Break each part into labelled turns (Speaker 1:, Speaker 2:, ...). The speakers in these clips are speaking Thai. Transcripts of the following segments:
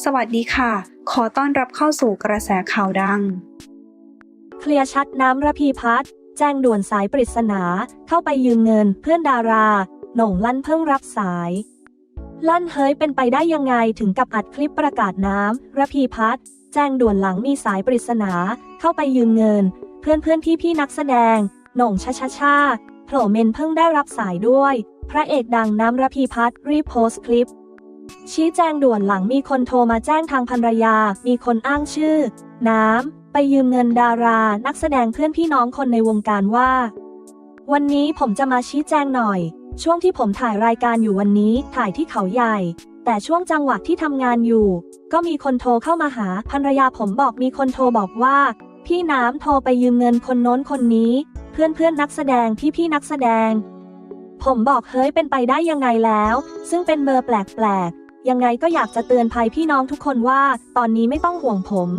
Speaker 1: สวัสดีค่ะ ขอต้อนรับเข้าสู่กระแสข่าวดัง
Speaker 2: เคลียร์ชัดน้ำระพีพัฒน์แจ้งด่วนสายปริศนา เข้าไปยืมเงินเพื่อนดาราโหน่งลั่นเพิ่งรับสาย ลั่นเฮ้ยเป็นไปได้ยังไงถึงกับอัดคลิปประกาศน้ำระพีพัฒน์แจ้งด่วนหลังมีสายปริศนา เข้าไปยืมเงิน เพื่อนเพื่อนพี่พี่นักแสดงโหน่งชาชาชาโผล่เมนเพิ่งได้รับสายด้วย พระเอกดังน้ำระพีพัฒน์รีโพสต์คลิป ชี้แจงด่วนหลังมีคนโทรมาแจ้งทางภรรยา มีคนอ้างชื่อ น้ำ ไปยืมเงินดารา นักแสดงเพื่อนพี่น้องคนในวงการว่า วันนี้ผมจะมาชี้แจงหน่อย ช่วงที่ผมถ่ายรายการอยู่วันนี้ถ่ายที่เขาใหญ่ แต่ช่วงจังหวะที่ทำงานอยู่ ก็มีคนโทรเข้ามาหาภรรยาผมบอกมีคนโทรบอกว่า พี่น้ำโทรไปยืมเงินคนโน้นคนนี้ เพื่อนเพื่อนนักแสดงพี่พี่นักแสดง ผมบอกเฮ้ยเป็นไปได้ยังไงแล้ว ซึ่งเป็นเบอร์แปลกๆ ยังไงก็อยากจะเตือนภัยพี่น้องทุกคนว่า ตอนนี้ไม่ต้องห่วงผม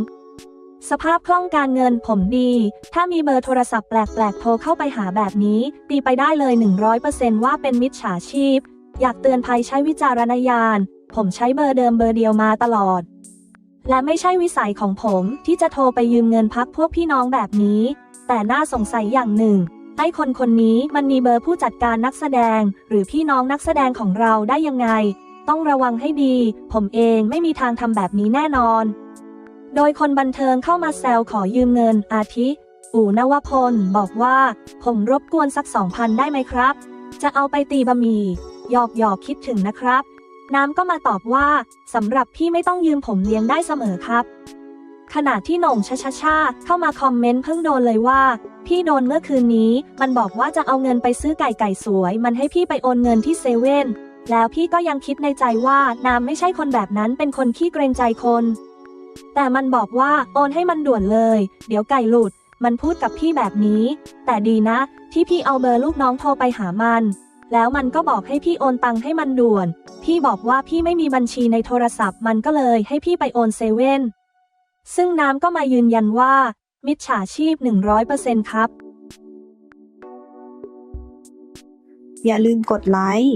Speaker 2: สภาพคล่องการเงินผมดี ถ้ามีเบอร์โทรศัพท์แปลกๆ โทรเข้าไปหาแบบนี้ ตีไปได้เลย 100%ว่าเป็นมิจฉาชีพ อยากเตือนภัยใช้วิจารณญาณ ผมใช้เบอร์เดิมเบอร์เดียวมาตลอด และไม่ใช่วิสัยของผมที่จะโทรไปยืมเงินพักพวกพี่น้องแบบนี้ แต่น่าสงสัยอย่างหนึ่งไอ้คนคนนี้มันมีเบอร์ผู้จัดการนักแสดง หรือพี่น้องนักแสดงของเราได้ยังไง ต้องระวังให้ดี ผมเองไม่มีทางทำแบบนี้แน่นอน โดยคนบันเทิงเข้ามาแซวขอยืมเงินอาทิ อู่นวพล บอกว่า ผมรบกวนสักสองพันได้ไหมครับ จะเอาไปตีบะหมี่หยอกหยอกคิดถึงนะครับ น้ำก็มาตอบว่าสำหรับพี่ไม่ต้องยืมผมเลี้ยงได้เสมอครับ ขณะที่หน่งชาชาชาเข้ามาคอมเมนต์เพิ่งโดนเลยว่า พี่โดนเมื่อคืนนี้ มันบอกว่าจะเอาเงินไปซื้อไก่ไก่สวย มันให้พี่ไปโอนเงินที่เซเว่น แล้วพี่ก็ยังคิดในใจว่าน้ำไม่ใช่คนแบบนั้นเป็นคนขี้เกรงใจคน แต่มันบอกว่าโอนให้มันด่วนเลย เดี๋ยวไก่หลุด มันพูดกับพี่แบบนี้ แต่ดีนะ ที่พี่เอาเบอร์ลูกน้องโทรไปหามัน แล้วมันก็บอกให้พี่โอนตังค์ให้มันด่วน พี่บอกว่าพี่ไม่มีบัญชีในโทรศัพท์มันก็เลยให้พี่ไปโอนเซเว่นซึ่งน้ำก็มายืนยันว่า มิจฉาชีพ 100%ครับ
Speaker 1: อย่าลืมกดไลค์